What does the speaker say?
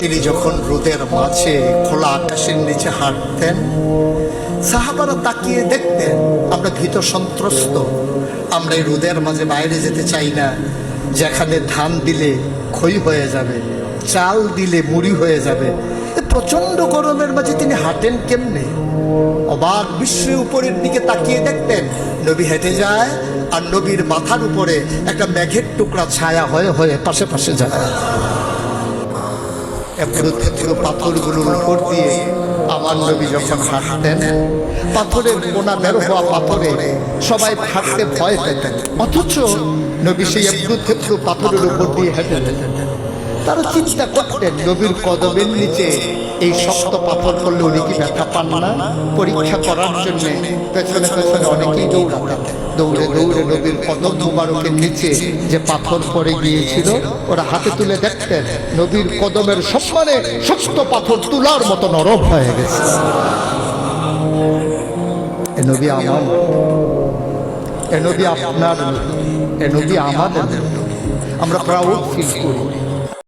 তিনি যখন রোদের মাঝে খোলা আকাশের নিচে হাঁটতেন, সাহাবারা তাকিয়ে দেখতেন, আমরা ভীত সন্ত্রস্ত। আমরা এই রোদের মাঝে বাইরে যেতে চাই না। যেখানে ধান দিলে ক্ষয় হয়ে যাবে, চাল দিলে মুড়ি হয়ে যাবে। এ প্রচণ্ড গরমের মাঝে তিনি হাঁটেন কেমনে? অবাক বিশ্বের উপরের দিকে তাকিয়ে দেখতেন, নবী হেঁটে যায় আর নবীর মাথার উপরে একটা মেঘের টুকরা ছায়া হয়ে হয়ে পাশে পাশে যায়। এগুলো থেতলো পাথরগুলোর উপর দিয়ে আমার নবী যখন হাঁটতেন, পাথরের কোনা বের হওয়া পাথরে সবাই হাঁটতে ভয় পেতেন। অথচ নবী সেই একটু থেতলো পাথরের উপর দিয়ে হেঁটেতেন তারা চিন্তা করতেন নবীর কদমের নিচে এই শক্ত পাথর করলে উনি কি ব্যথা পান না? পরীক্ষা করার জন্য পেছনে পেছনে অনেকেই দৌড়াতেন। দৌড়ে দৌড়ে নবীর কদম মুবারকের নিচে যে পাথর পড়ে গিয়েছিল, ওরা হাতে তুলে দেখতেন নবীর কদমের সম্মানে শক্ত পাথর তুলার মতো নরম হয়ে গেছে। এ নবী আমার এ নবী আপনার এ নবী আমাদের আমরা প্রাউড ফিল করি।